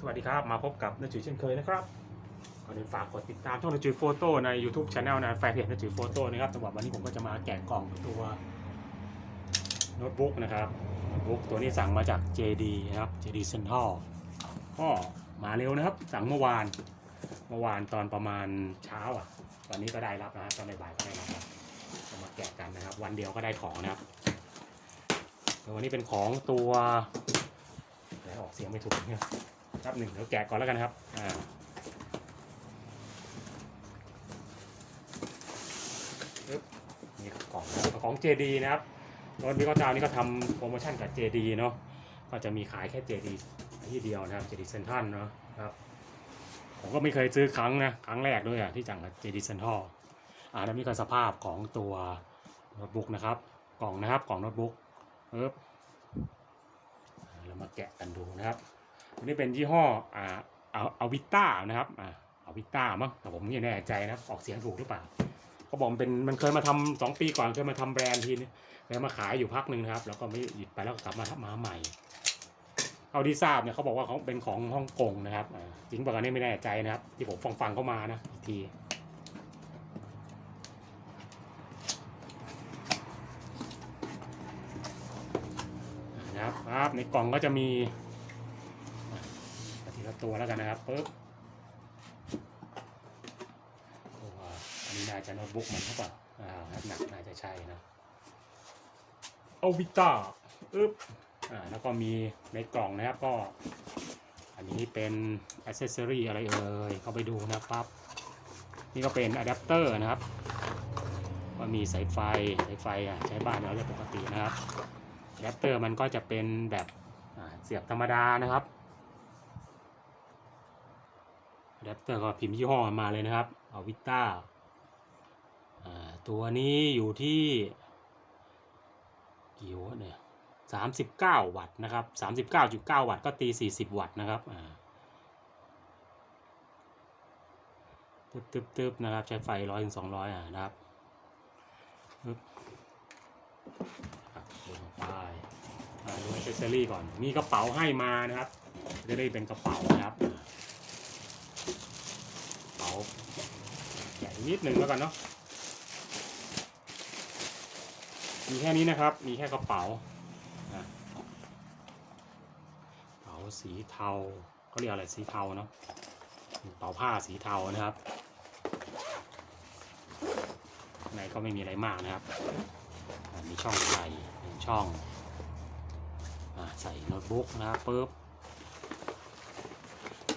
สวัสดีครับ มาพบกับนาจุยเช่นเคยนะครับก่อนอื่นฝากกดติดตามช่องนาจุยโฟโต้ใน YouTube Channel นะแฟนเพจนาจุยโฟโต้นะครับสำหรับวันนี้ผมก็จะมาแกะกล่องตัวโน้ตบุ๊กนะครับโน้ตบุ๊กตัวนี้สั่งมาจาก JD นะครับ JD Central ก็มาเร็วนะครับ สั่งเมื่อวาน เมื่อวานตอนประมาณเช้าอะ ตอนนี้ก็ได้รับนะครับตอนบ่ายก็ได้รับจะมาแกะกันนะครับ วันเดียวก็ได้ของนะครับแต่วันนี้เป็นของตัวอะไรออกเสียงไม่ถูกเนี่ย ครับหนึ่งเดี๋ยวแกะก่อนแล้วกันครับอ่าปึ๊บนี่กล่องของ JD นะครับรถนี้ก็เจ้านี้ก็ทำโปรโมชั่นกับ JD เนาะก็จะมีขายแค่ JD ที่เดียวนะครับ JD Central เนาะครับผมก็ไม่เคยซื้อครั้งนะครั้งแรกด้วยอะที่จังกับ JD Central อ่าแล้วนี่ก็สภาพของตัวโน้ตบุ๊กนะครับ กล่องนะครับกล่องโน้ตบุ๊กปึ๊บอ่าเรามาแกะกันดูนะครับ อันนี้เป็นยี่ห้ออ่าเอาเอาวิต้านะครับอ่าเอาวิต้ามั้งแต่ผมไม่แน่ใจนะครับออกเสียงถูกหรือเปล่าเขาบอกมันเป็นมันเคยมาทำสองปีก่อนเคยมาทำแบรนด์ทีนึงแล้วมาขายอยู่พักหนึ่งนะครับ แล้วก็ไม่หยุดไปแล้วกลับมาทำมาใหม่เอาที่ทราบเนี่ยเขาบอกว่าเขาเป็นของฮ่องกงนะครับอ่าจริงป่ะกันนี่ไม่แน่ใจนะครับ ที่ผมฟังฟังเข้ามานะอีกทีนะครับในกล่องก็จะมี ตัวแล้วกันนะครับปึ๊บตัวอันนี้น่าจะโน้ตบุ๊กมันเท่ากับอ่าหนักน่าจะใช่นะเอาวิต้าปึ๊บอ่าแล้วก็มีในกล่องนะครับก็ อันนี้เป็นอ c เซสซอรีอะไรเอ่ยเข้าไปดูนะครับ นี่ก็เป็นอะแดปเตอร์นะครับว่ามีสายไฟสายไฟอะใช้บ้านเราเรียกปกตินะครับอะแดปเตอร์มันก็จะเป็นแบบอ่าเสียบธรรมดานะครับ อะ แดปเตอร์ก็พิมพ์ยี่ห้อมาเลยนะครับเอาวิต้าตัวนี้อยู่ที่กี่วัตต์เนี่ยสามสิบเก้าวัตต์นะครับสามสิบเก้าจุดเก้าวัตต์ก็ตีสี่สิบวัตต์นะครับตึบตึบตึบนะครับ ใช้ไฟร้อยถึงสองร้อยอะนะครับปึ๊บครับดูลงไปอ่าดูอ c เซอรี่ก่อน มีกระเป๋าให้มานะครับ จะได้เป็นกระเป๋านะครับาใหญ่นิดนึงแล้วกันเนาะมีแค่นี้นะครับ มีแค่กระเป๋านะกระเป๋าสีเทาเขาเรียกอะไรสีเทาเนาะกระเป๋าผ้าสีเทานะครับในก็ไม่มีอะไรมากนะครับ มีช่องใส่หนึ่งช่องอใส่โน้ตบุ๊กนะครับปุ๊บ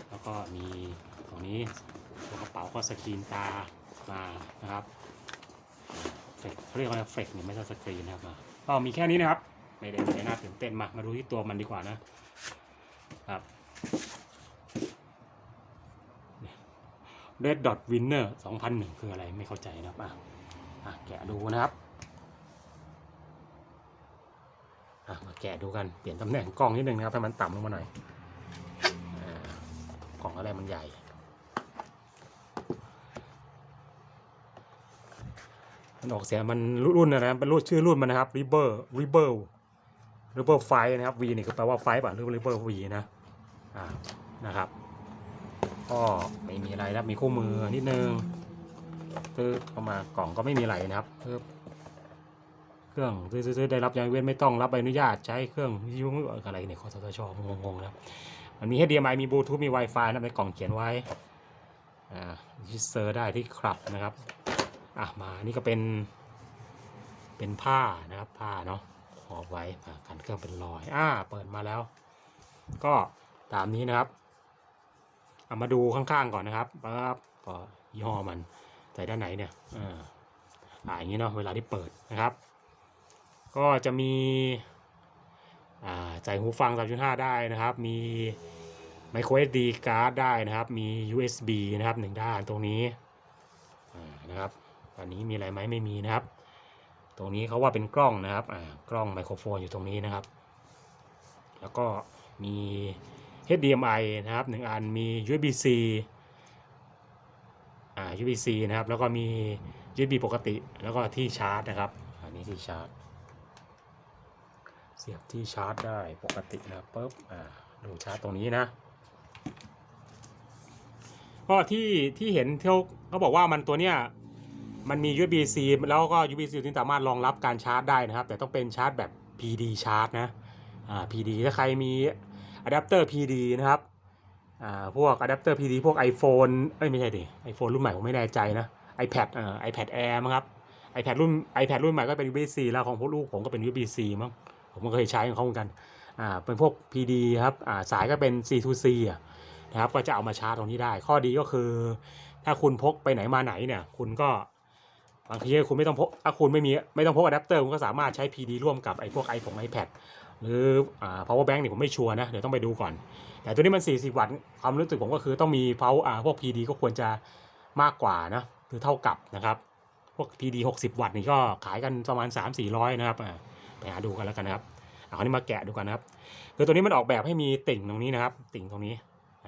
แล้วก็มีตรงนี้ ตัวกระเป๋าก็สกรีนตามานะครับเฟกเขาเรียกว่าเฟกเนี่ยไม่ใช่สกรีนนะครับมาก็มีแค่นี้นะครับไม่ได้ไม่ได้น่าตื่นเต้นมามาดูที่ตัวมันดีกว่านะครับเ Red Dot Winner 2001 คืออะไรไม่เข้าใจนะครับอะอะแกะดูนะครับอะมาแกะดูกันเปลี่ยนตำแหน่งกล้องนิดนึงนะครับให้มันต่ำลงมาหน่อยอ่ากล่องอะไรมันใหญ่ มันออกเสียงมันรุ่นนะนะเป็นรุ่นชื่อรุ่นมันนะครับ r i b e r r i b e r r i b e r ไฟนะครับ V นี่ก็แปลว่าไฟป่ะหรือ r i b e r V นะอ่านะครับก็ไม่มีอะไรนะมีคู่มือนิดนึงซื้อเข้ามากล่องก็ไม่มีอะไรนะครับเพิ่มเครื่องซื้อได้รับยังเว้นไม่ต้องรับใบอนุญาตใช้เครื่องวิทยุอะไรเนี่ยคอสชงงๆนะครับมันมี HDMI มีบลูทูธมี Wi-Fi นะในกล่องเขียนไว้อ่ารีเซอร์ได้ที่ครับนะครับ อะมานี่ก็เป็น เป็นผ้านะครับ ผ้าเนาะขอบไว้กันเครื่องเป็นรอยอ่าเปิดมาแล้ว ก็ตามนี้นะครับเอามาดูข้างๆก่อนนะครับปั๊บก็ยี่ห้อมันใส่ด้านไหนเนี่ยอ่าอ่าอย่างนี้เนาะเวลาที่เปิดนะครับ ก็จะมีอ่าใส่หูฟัง 3.5 ได้นะครับ มี micro SD card ได้นะครับ มี USB นะครับหนึ่งด้านตรงนี้อ่านะครับ อันนี้มีอะไรไหมไม่มีนะครับ ตรงนี้เขาว่าเป็นกล้องนะครับกล้องไมโครโฟนอยู่ตรงนี้นะครับ แล้วก็มี HDMI นะครับหนึ่งอันมี USB-C อ่า USB-C นะครับ แล้วก็มี USB ปกติ แล้วก็ที่ชาร์จนะครับ อันนี้ที่ชาร์จ เสียบที่ชาร์จได้ปกตินะปุ๊บ อ่า ดูชาร์จตรงนี้นะ ก็ที่ที่เห็นเที่ยวเขาบอกว่ามันตัวเนี้ย มันมี USB C แล้วก็ USB C ที่สามารถรองรับการชาร์จได้นะครับ แต่ต้องเป็นชาร์จแบบ PD ชาร์จนะอ่า PD ถ้าใครมีอะแดปเตอร์ PD นะครับอ่าพวกอะแดปเตอร์ PD พวก iPhone เอ้ยไม่ใช่ดิ iPhone รุ่นใหม่ผมไม่แน่ใจนะ iPad เอ่อ iPad Air มั้งครับ iPad รุ่น iPad รุ่นใหม่ก็เป็น USB C แล้วของพวกลูกผมก็เป็น USB C มั้งผมก็เคยใช้ของเขาเหมือนกันอ่าเป็นพวก PD ครับอ่าสายก็เป็น C to C อะนะครับก็จะเอามาชาร์จตรงนี้ได้ ข้อดีก็คือ ถ้าคุณพกไปไหนมาไหนเนี่ย คุณก็ บางทีคุณไม่ต้องพกถ้าคุณไม่มีไม่ต้องพกอะแดปเตอร์คุณก็สามารถใช้ PD ร่วมกับไอ้พวกไอผง iPad หรืออ่า power bank เนี่ยผมไม่ชัวร์นะ เดี๋ยวต้องไปดูก่อน แต่ตัวนี้มัน 40 วัตต์ความรู้สึกผมก็คือต้องมี power อ่าพวก PD ก็ควรจะมากกว่านะคือเท่ากับนะครับ พวก PD 60 วัตต์นี่ก็ขายกันประมาณ 3-400 นะครับอ่าไปหาดูกันแล้วกันนะครับเอาอันนี้มาแกะดูกันนะครับคือตัวนี้มันออกแบบให้มีติ่งตรงนี้นะครับ ติ่งตรงนี้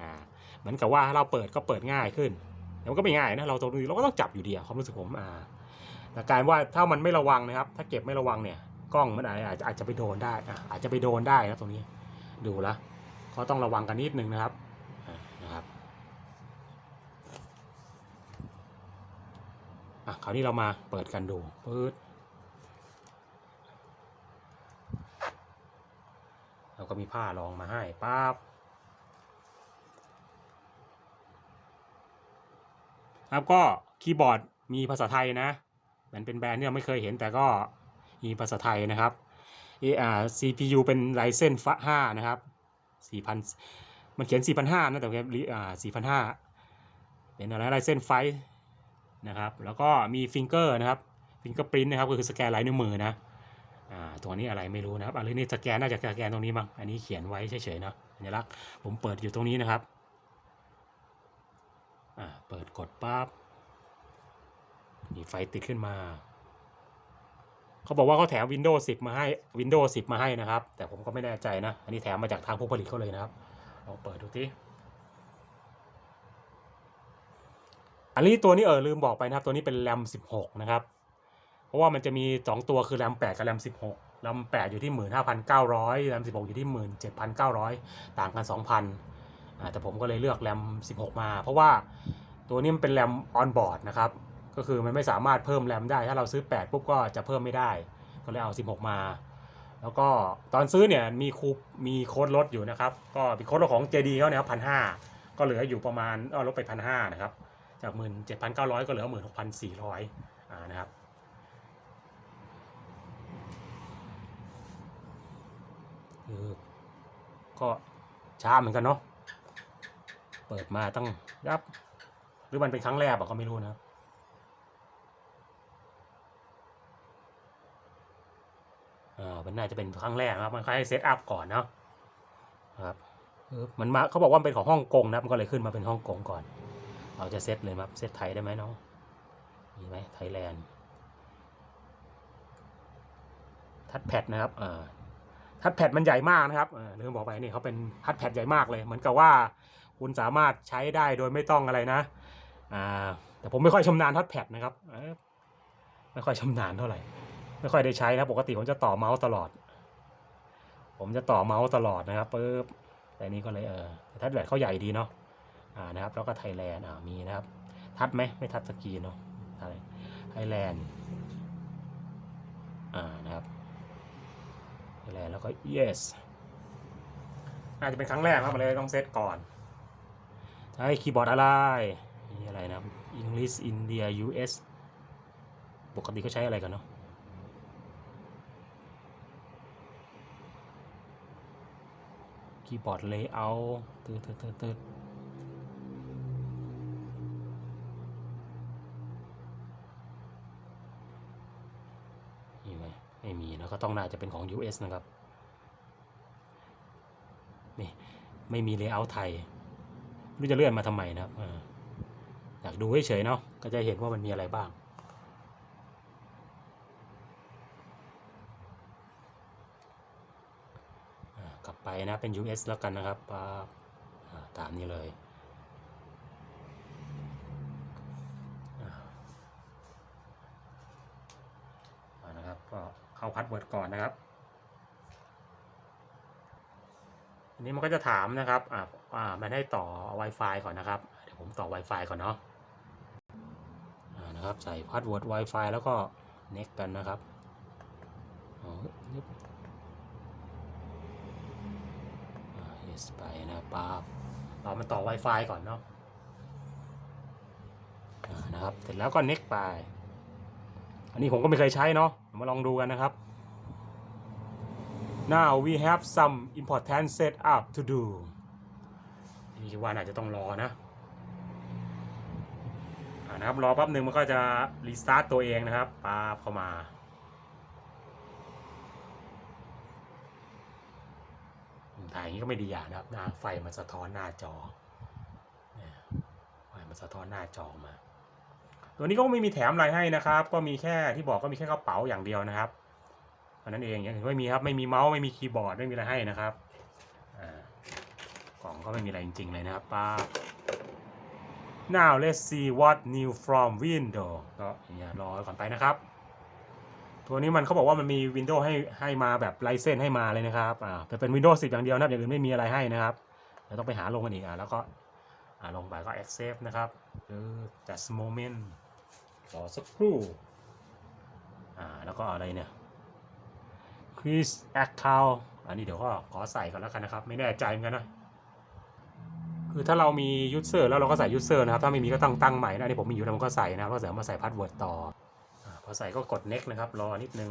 อ่าเหมือนกับว่าเราเปิดก็เปิดง่ายขึ้นแต่มันก็ไม่ง่ายนะเราตรงนี้เราก็ต้องจับอยู่ดีความรู้สึกผมอ่า แต่การว่าถ้ามันไม่ระวังนะครับ ถ้าเก็บไม่ระวังเนี่ยกล้องมันอาจจะอาจจะไปโดนได้อะอาจจะไปโดนได้นะตรงนี้ดูล้วก็ต้องระวังกันนิดนึงนะครับนะครับอะคราวนี้เรามาเปิดกันดูปื๊ดเราก็มีผ้ารองมาให้ปั๊บครับก็คีย์บอร์ดมีภาษาไทยนะ มันเป็นแบรนด์ที่เราไม่เคยเห็นแต่ก็มีภาษาไทยนะครับ AR CPU เป็น Ryzen 5นะครับ4,000 มันเขียน 4,500นะแต่ว่าอ่า4,500 เป็นอะไร Ryzen 5นะครับ แล้วก็มีฟิงเกอร์นะครับฟิงเกอร์ปรินนะครับก็คือสแกนลายนิ้วมือนะอ่าตัวนี้อะไรไม่รู้นะครับอะไรนี่สแกนน่าจะสแกนตรงนี้มั้งอันนี้เขียนไว้เฉยๆเนาะสัญลักษณ์ผมเปิดอยู่ตรงนี้นะครับอ่าเปิดกดปั๊บ มีไฟติดขึ้นมา เขาบอกว่าเขาแถม Windows 10 มาให้ Windows 10 มาให้นะครับ แต่ผมก็ไม่แน่ใจนะ อันนี้แถมมาจากทางผู้ผลิตเขาเลยนะครับลองเปิดดูทีอันนี้ตัวนี้เออลืมบอกไปนะครับ ตัวนี้เป็นแรม16 นะครับ เพราะว่ามันจะมี 2 ตัวคือแรม8กับแรม16แรม8อยู่ที่ 15,900แรม16 อยู่ที่ 17,900 ต่างกัน 2,000อ่าแต่ผมก็เลยเลือกแรม16 มา เพราะว่าตัวนี้มันเป็นแรมออนบอร์ดนะครับ ก็คือมันไม่สามารถเพิ่มแรมได้ ถ้าเราซื้อ 8 ปุ๊บก็จะเพิ่มไม่ได้ ก็เลยเอา 16 มา แล้วก็ตอนซื้อเนี่ยมีคูปมีโค้ดลดอยู่นะครับ ก็มีโค้ดลดของ JD เขาเนี่ยพันห้าก็เหลืออยู่ประมาณเออลดไปพันห้านะครับ จากหมื่นเจ็ดพันเก้าร้อยก็เหลือหมื่นหกพันสี่ร้อยอ่านะครับก็ช้าเหมือนกันเนาะ เปิดมาตั้งยับ หรือมันเป็นครั้งแรกอะก็ไม่รู้นะครับ อ่ามันน่าจะเป็นครั้งแรกนะครับ มันค่อยเซตอัพก่อนเนาะครับมันมาเขาบอกว่าเป็นของฮ่องกงนะมันก็เลยขึ้นมาเป็นฮ่องกงก่อน เราจะเซตเลยครับเซตไทยได้ไหมน้องมีไหมไทยแลนด์ทัดแพดนะครับอ่าทัดแพดมันใหญ่มากนะครับเออลืมบอกไปนี่เขาเป็นทัดแพดใหญ่มากเลย เหมือนกับว่าคุณสามารถใช้ได้โดยไม่ต้องอะไรนะอ่าแต่ผมไม่ค่อยชำนาญทัดแพดนะครับไม่ค่อยชำนาญเท่าไหร่ ไม่ค่อยได้ใช้นะปกติผมจะต่อเมาส์ตลอด ผมจะต่อเมาส์ตลอดนะครับปึ๊บแต่นี้ก็เลยเออทัดแพดเขาใหญ่ดีเนาะอ่านะครับแล้วก็ไทยแลนด์อ่ามีนะครับ ทัดไหมไม่ทัดสกรีนเนาะอะไรไทยแลนด์อ่านะครับไทยแลนด์แล้วก็ yes น่าจะเป็นครั้งแรกครับมันเลยต้องเซตก่อนใช้คีย์บอร์ดอะไรนี่อะไรนะครับ English India US ปกติก็ใช้อะไรกันเนาะ คีย์บอร์ด layout ตืดตืดตืดตืดมีไหมไม่มีนะก็ต้องน่าจะเป็นของ US นะครับ นี่ ไม่มี layout ไทยรู้จะเลื่อนมาทำไมนะครับออยากดูเฉยๆเนาะก็จะเห็นว่ามันมีอะไรบ้าง อ่ากลับ ไปนะเป็น US แล้วกันนะครับปาตามนี้เลยนะครับก็เข้าพัดเวิร์ดก่อนนะครับนี้มันก็จะถามนะครับอ่าอ่ามันให้ต่อ Wi-Fi ก่อนนะครับ เดี๋ยวผมต่อ Wi-Fi ก่อนเนาะนะครับใส่พาสเวิร์ด Wi-Fi แล้วก็ next กันนะครับ s ไปนะป๊าบเรามันต่อ Wi-Fi ก่อนเนาะนะครับ เสร็จแล้วก็ next ไป อันนี้ผมก็ไม่เคยใช้เนาะมาลองดูกันนะครับ now we have some important setup to do นี่คิดว่าน่าจะต้องรอนะอ่านะครับรอแป๊บหนึ่งมันก็จะรีสตาร์ตตัวเองนะครับปาบเข้ามา ถ่ายอย่างนี้ก็ไม่ดีอย่างนะครับหน้าไฟมันสะท้อนหน้าจอไฟมันสะท้อนหน้าจอมา ตัวนี้ก็ไม่มีแถมอะไรให้นะครับ ก็มีแค่ที่บอกก็มีแค่กระเป๋าอย่างเดียวนะครับเท่านั้นเองอย่างอื่นไม่มีครับไม่มีเมาส์ไม่มีคีย์บอร์ดไม่มีอะไรให้นะครับกล่องก็ไม่มีอะไรจริง ๆ เลยนะครับป้า now let's see what new from window ก็อย่ารอก่อนไปนะครับ ตัวนี้มันเขาบอกว่ามันมี Windows ให้ให้มาแบบไลเซนให้มาเลยนะครับอ่าแต่เป็น Windows 10 อย่างเดียวนะอย่างอื่นไม่มีอะไรให้นะครับเดี๋ยวต้องไปหาลงกันอีกอะแล้วก็อ่าลงไปก็ accept นะครับหรือ just moment รอสักครู่อ่าแล้วก็อะไรเนี่ย Chris account อันนี้เดี๋ยวก็ขอใส่ก่อนแล้วกันนะครับ ไม่แน่ใจเหมือนกันนะคือถ้าเรามี user แล้วเราก็ใส่ user นะครับ ถ้าไม่มีก็ต้องตั้งใหม่นะอันนี่ผมมีอยู่แล้วผมก็ใส่นะครับก็เสริมมาใส่ password ต่อ พอใส่ก็กด next นะครับ รอนิดนึง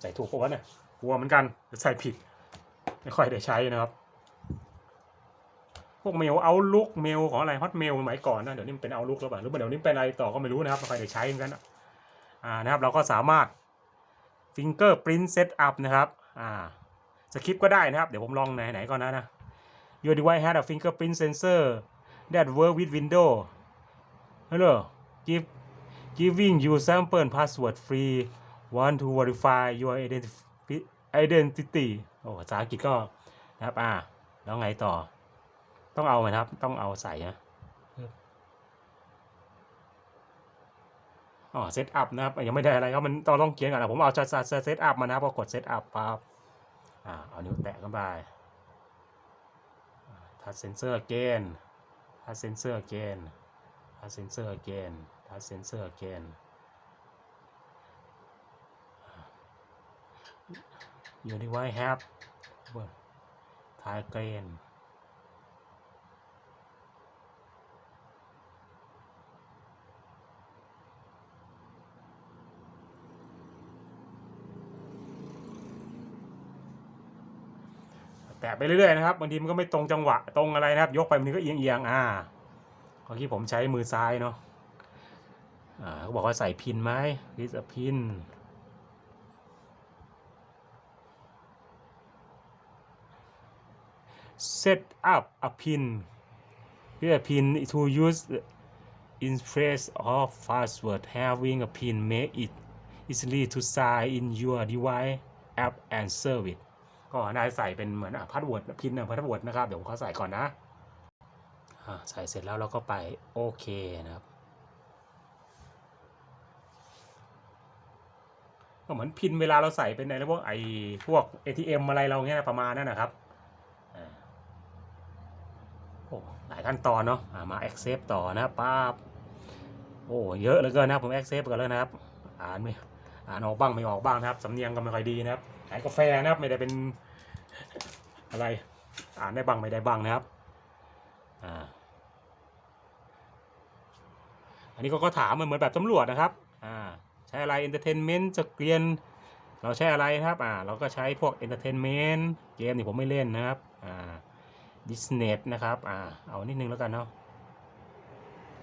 ใส่ถูกปะวะเนี่ยกลัวเหมือนกันจะใส่ผิด ไม่ค่อยได้ใช้นะครับ พวกเมลเอาลุกเมลของอะไรฮอตเมลสมัยก่อนนะ เดี๋ยวนี้มันเป็นเอาลุกแล้วป่ะหรือว่าเดี๋ยวนี้เป็นอะไรต่อก็ไม่รู้นะครับไม่ค่อยได้ใช้เหมือนกันนะอ่านะครับ เราก็สามารถ fingerprint setup นะครับอ่าสคริปก็ได้นะครับ เดี๋ยวผมลองไหนไหนก่อนนะนะ Your device has a fingerprint sensor that work with Windows Hello give giving you sample password free want to verify your identity โอ้ภาษาอังกฤษก็นะครับอ่าแล้วไงต่อ ต้องเอาไหมครับ ต้องเอาใส่นะอ๋อเซตอัพนะครับ ยังไม่ได้อะไรครับ มันต้องต้องเขียนก่อนนะผมเอาจะเซตอัพมานะครับพอกดเซตอัพปั๊บอ่า เอานิ้วแตะเข้าไปทัชเซนเซอร์ again ทัชเซนเซอร์ again ทัชเซนเซอร์เซน เซอร์ again your device have ทายเกรนแตะไปเรื่อยๆนะครับบางทีมันก็ไม่ตรงจังหวะตรงอะไรนะครับ ยกไปมันก็เอียงๆอ่าเมื่อกี้ผมใช้มือซ้ายเนาะ เขาบอกว่าใส่พินไหมดิสพิน set up a pin with a pin to use in place of password having a pin make it easily to sign in your device app and service ก็ได้ใส่เป็นเหมือนพาสเวิร์ดพินพาสเวิร์ดนะครับ เดี๋ยวผมขอใส่ก่อนนะ ใส่เสร็จแล้วเราก็ไปโอเคนะครับ ก็เหมือนพินเวลาเราใส่เป็นในพวกไอ้พวก ATM อะไรเราเงี้ยประมาณนั้นนะครับโอ้หลายขั้นตอนเนาะอ่ามา accept ต่อนะป้าบโอ้เยอะเหลือเกินนะผม accept กันแล้วนะครับ อ่านไม่อ่านออกบ้างไม่ออกบ้างนะครับสำเนียงก็ไม่ค่อยดีนะครับขายกาแฟนะครับไม่ได้เป็นอะไรอ่านได้บ้างไม่ได้บ้างนะครับอ่าอันนี้ก็ก็ถามมันเหมือนแบบตำรวจนะครับอ่า ช้อะไร entertainment จะเกรียน เราใช้อะไรนะครับอ่าเราก็ใช้พวก entertainment เกมนี่ผมไม่เล่นนะครับอ่า Disney นะครับอ่าเอานิดนึงแล้วกันเนาะ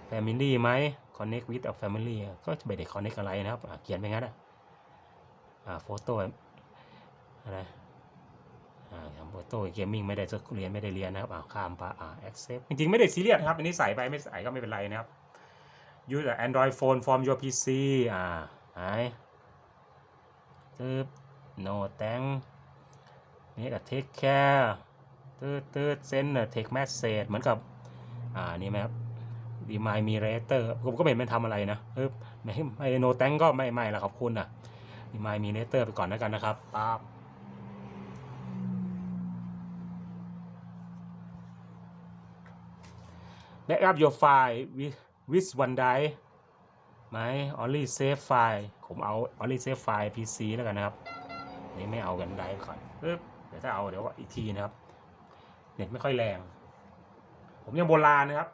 Family ไหม Connect with a family ก็จะไม่ได้ connect อะไรนะครับเขียนไปงั้นอะอ่าโฟโต้อะไรอ่าทำโฟโต้เกมมิ่งไม่ได้เรียนไม่ได้เรียนนะครับอ่าข้ามไปอ่า accept จริงๆ ไม่ได้ซีเรียสครับ อันนี้ใส่ไปไม่ใส่ก็ไม่เป็นไรนะครับ use an Android phone from your PC อ่า หายตืดโนแตงนี่อะเทคแคร์ตืดตืดเซนอะเทคแมสเซจเหมือนกับ อ่า นี่ไหมครับดีมายมีเรเตอร์ผมก็ไม่เห็นมันทำอะไรนะเออไม่ไอโนแตงก็ไม่ไม่ละขอบคุณอะดีมายมีเรเตอร์ไปก่อนแล้วกันนะครับป๊าบแบ็กอัพ your file with with one drive ไหม only save file ผมเอา only save file PC แล้วกันนะครับ นี่ไม่เอากันไดฟ์ก่อนปึ๊บเดี๋ยวถ้าเอาเดี๋ยวอีกทีนะครับ เน็ตไม่ค่อยแรง ผมยังโบราณนะครับ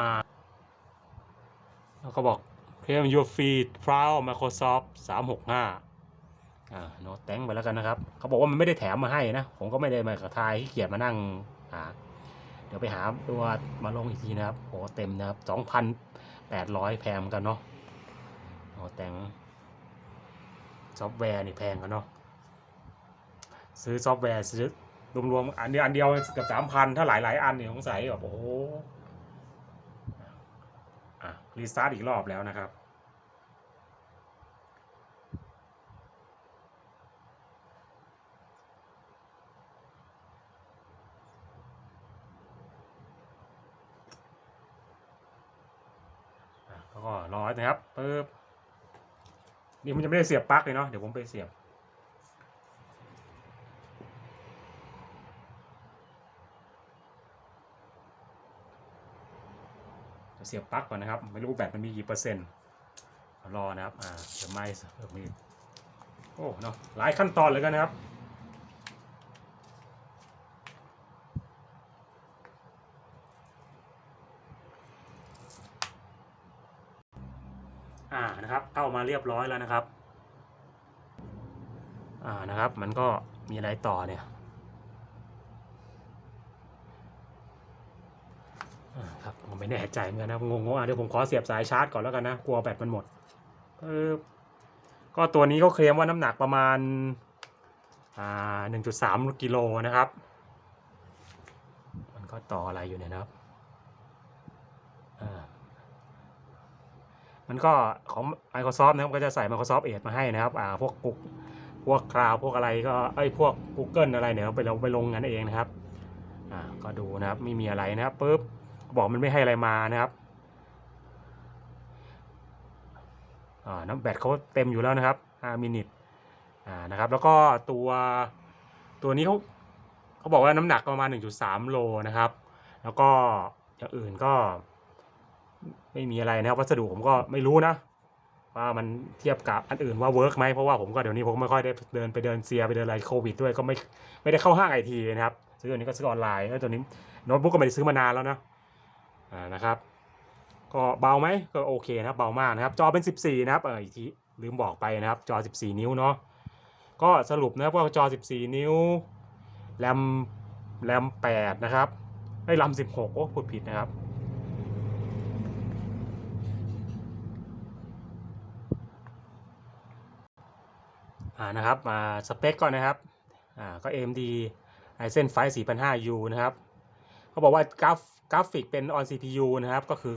มาแล้วก็บอก claim your feed file Microsoft 365อ่าโน้ตแตงไปแล้วกันนะครับ เขาบอกว่ามันไม่ได้แถมมาให้นะ ผมก็ไม่ได้มากระทายขี้เกียจมานั่งหาเดี๋ยวไปหาตัวมาลงอีกทีนะครับโอ้เต็มนะครับ2,800แพงเหมือนกันเนาะโน้ตแตงซอฟต์แวร์นี่แพงกันเนาะซื้อซอฟต์แวร์ซื้อรวมๆอันเดียวอันเดียวเกับสามพันถ้าหลายๆอันเนี่ยสงสัยแบบโอ้ รีสตาร์ทอีกรอบแล้วนะครับอะแล้วก็รอนะครับปึ๊บนี่มันจะไม่ได้เสียบปลั๊กเลยเนาะเดี๋ยวผมไปเสียบ เสียบปลั๊กก่อนนะครับ ไม่รู้แบตมันมีกี่เปอร์เซ็นต์รอนะครับอ่าเดี๋ยวไม่เพิ่มมีโอ้เนาะหลายขั้นตอนเลยกันนะครับอ่านะครับเข้ามาเรียบร้อยแล้วนะครับอ่านะครับ มันก็มีอะไรต่อเนี่ย อ่า ครับผมไม่แน่ใจเหมือนกันนะงงๆอะเดี๋ยวผมขอเสียบสายชาร์จก่อนแล้วกันนะกลัวแบตมันหมดเออก็ตัวนี้เขาเคลมว่าน้ำหนักประมาณอ่าหนึ่งจุดสามกิโลนะครับ มันก็ต่ออะไรอยู่เนี่ยนะครับอ่ามันก็ของ Microsoft นะครับก็จะใส่ Microsoft Edge มาให้นะครับอ่าพวกกุกพวกคลาวพวกอะไรก็ไอ้พวก Google อะไรเนี่ยเราไปลงไปลงกันเองนะครับอ่าก็ดูนะครับไม่มีอะไรนะครับปุ๊บ บอกมันไม่ให้อะไรมานะครับน้ำแบตเขาเต็มอยู่แล้วนะครับ5มินิทนะครับ แล้วก็ตัวตัวนี้เขาเขาบอกว่าน้ำหนักประมาณ 1.3 โลนะครับ แล้วก็อย่างอื่นก็ไม่มีอะไรนะครับ วัสดุผมก็ไม่รู้นะว่ามันเทียบกับอันอื่นว่าเวิร์กไหมเพราะว่าผมก็เดี๋ยวนี้ผมไม่ค่อยได้เดินไปเดินเซียไปเดินอะไรโควิดด้วยก็ไม่ไม่ได้เข้าห้างไอทีนะครับซื้ออันนี้ก็ซื้อออนไลน์แล้วตัวนี้โน้ตบุ๊กก็ไม่ได้ซื้อมานานแล้วนะ อ่านะครับ ก็เบาไหมก็โอเคนะครับเบามากนะครับ จอเป็น 14 นะครับเอออีกทีลืมบอกไปนะครับ จอ 14 นิ้วเนาะก็สรุปนะครับว่าจอ 14 นิ้วแรมแรม 8 นะครับไอ้แรม 16 โอ้พูดผิดนะครับอ่านะครับมาสเปคก่อนนะครับอ่าก็ AMD Ryzen 5 4005U นะครับเขาบอกว่ากราฟ กราฟิกเป็น on CPU นะครับก็คือ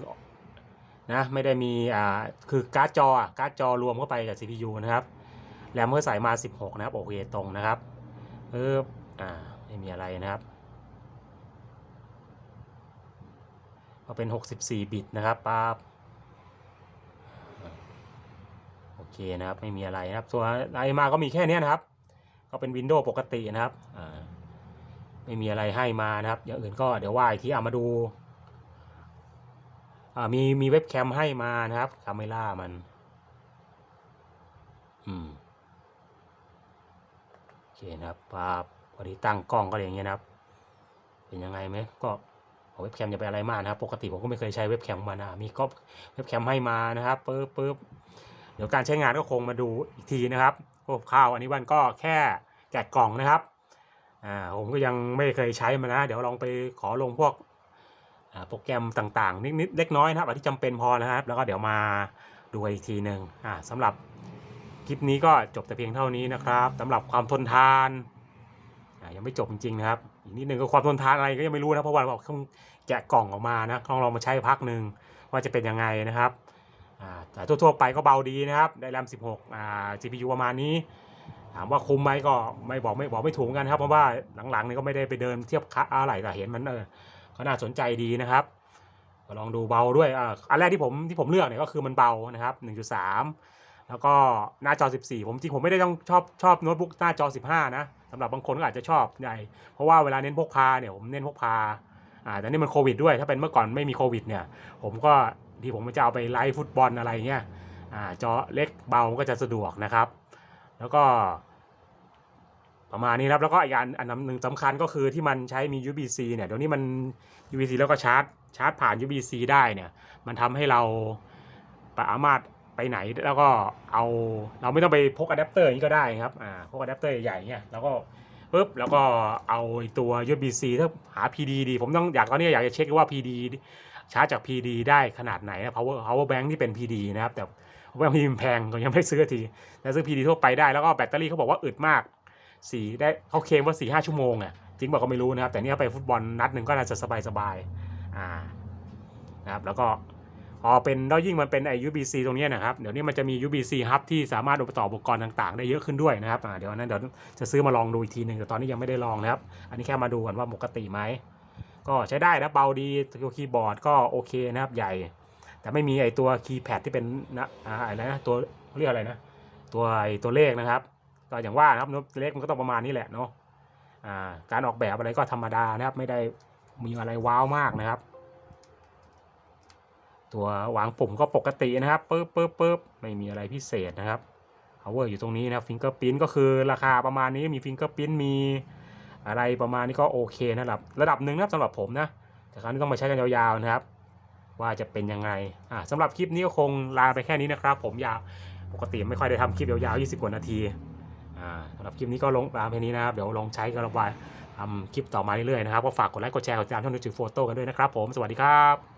นะไม่ได้มีอ่าคือการ์ดจอการ์ดจอรวมเข้าไปกับ CPU นะครับแรมเมื่อใส่มา 16 นะครับโอเคตรงนะครับเอออ่าไม่มีอะไรนะครับก็เป็น 64 บิตนะครับปั๊บโอเคนะครับไม่มีอะไรนะครับส่วนไอมาก็มีแค่เนี้ยนะครับ ก็เป็น Windows ปกตินะครับอ่า ไม่มีอะไรให้มานะครับ อย่างอื่นก็เดี๋ยวว่าอีกทีเอามาดูอ่ามีมีเว็บแคมให้มานะครับคาเมล่ามัน อืมโอเคนะครับปาพอดีตั้งกล้องก็อย่างเงี้ยนะครับ เป็นยังไงไหมก็เอาเว็บแคมจะไปอะไรมากนะครับ ปกติผมก็ไม่เคยใช้เว็บแคมมานะมีก็เว็บแคมให้มานะครับปึ๊บปึ๊บเดี๋ยวการใช้งานก็คงมาดูอีกทีนะครับข้าวอันนี้วันก็แค่แกะกล่องนะครับ อ่าผมก็ยังไม่เคยใช้มันะ เดี๋ยวลองไปขอลงพวกโปรแกรมต่างๆ นิดๆเล็กน้อยนะครับที่จำเป็นพอนะครับ แล้วก็เดี๋ยวมาดูอีกทีหนึ่งอ่าสำหรับคลิปนี้ก็จบแต่เพียงเท่านี้นะครับสำหรับความทนทานยังไม่จบจริงๆนะครับ อีกนิดหนึ่งก็ความทนทานอะไรก็ยังไม่รู้นะเพราะว่าเราต้องแกะกล่องออกมานะต้องลองมาใช้พักหนึ่งว่าจะเป็นยังไงนะครับแต่ทั่วๆไปก็เบาดีนะครับ ได้แรม16อ่า CPU ประมาณนี้ ถามว่าคุ้มไหมก็ไม่บอกไม่บอกไม่ถูกกันครับ เพราะว่าหลังๆนี่ก็ไม่ได้ไปเดินเทียบค่าอะไรแต่เห็นมันเออก็น่าสนใจดีนะครับก็ลองดูเบาด้วยอ่าอันแรกที่ผมที่ผมเลือกเนี่ยก็คือมันเบานะครับ 1.3 แล้วก็หน้าจอ 14 ผมจริงผมไม่ได้ต้องชอบชอบโน้ตบุ๊กหน้าจอ 15 นะสำหรับบางคนก็อาจจะชอบใหญ่เพราะว่าเวลาเน้นพกพาเนี่ยผมเน้นพกพาอ่าแต่นี่มันโควิดด้วยถ้าเป็นเมื่อก่อนไม่มีโควิดเนี่ยผมก็ที่ผมจะเอาไปไลฟ์ฟุตบอลอะไรเงี้ยอ่าจอเล็กเบาก็จะสะดวกนะครับ แล้วก็ ประมาณนี้ครับแล้วก็อีกอันอันหนึ่งสำคัญก็คือที่มันใช้มี USB-C เนี่ยเดี๋ยวนี้มัน USB-C แล้วก็ชาร์จชาร์จผ่าน USB-C ได้เนี่ย มันทำให้เราสามารถไปไหนแล้วก็เอาเราไม่ต้องไปพกอะแดปเตอร์อย่างนี้ก็ได้ครับอ่าพกอะแดปเตอร์ใหญ่ๆเนี่ยแล้วก็ปุ๊บแล้วก็เอาตัว USB-C ถ้าหา PD ดี ผมต้องอยากตอนนี้อยากจะเช็คว่า PD ชาร์จจาก PD ได้ขนาดไหนนะ power power bank ที่เป็น PD นะครับแต่ power bank ที่มันแพงก็ยังไม่ซื้อทีแต่ซื้อ PD ทั่วไปได้แล้วก็แบตเตอรี่เขาบอกว่าอึดมากสี่ได้เขาเคลมว่าสี่ห้าชั่วโมงอะจริงบอกก็ไม่รู้นะครับ แต่นี่ไปฟุตบอลนัดหนึ่งก็น่าจะสบายสบายอ่านะครับแล้วก็พอเป็นแล้วยิ่งมันเป็นไอ้ UBC ตรงนี้นะครับ เดี๋ยวนี้มันจะมี UBC hub ที่สามารถเอาไปต่ออุปกรณ์ต่างๆ ได้เยอะขึ้นด้วยนะครับเดี๋ยวนั้นเดี๋ยวจะซื้อมาลองดูอีกทีหนึ่งแต่ตอนนี้ยังไม่ได้ลองนะครับ อันนี้แค่มาดูก่อนว่าปกติไหมก็ใช้ได้นะเบาดีตัวคีย์บอร์ดก็โอเคนะครับใหญ่ แต่ไม่มีไอตัวคีย์แพดที่เป็นนะอ่าอะไรนะตัวเรียกอะไรนะ ตัวไอตัวเลขนะครับ ก็อย่างว่านะครับน้ตเล็กมันก็ต้องประมาณนี้แหละเนาะการออกแบบอะไรก็ธรรมดานะครับ ไม่ได้มีอะไรว้าวมากนะครับ ตัววางปุ่มก็ปกตินะครับปึ๊บปึ๊บปึ๊บไม่มีอะไรพิเศษนะครับ power อยู่ตรงนี้นะครับ fingerprint ก็คือราคาประมาณนี้มี fingerprint มีอะไรประมาณนี้ก็โอเคนะครับ ระดับหนึ่งนะสำหรับผมนะแต่คราวนี้ต้องมาใช้กันยาวๆนะครับ ว่าจะเป็นยังไงอ่าสำหรับคลิปนี้ก็คงลาไปแค่นี้นะครับ ผมยาวปกติไม่ค่อยได้ทำคลิปยาวๆ20กว่านาทีอ่าสำหรับคลิปนี้ก็ลงลามเพนี้นะครับเดี๋ยวลองใช้กันระบายทำคลิปต่อมาเรื่อยๆนะครับก็ฝากกดไลค์กดแชร์กดติดตามช่องดูจิโฟโต้กันด้วยนะครับผมสวัสดีครับ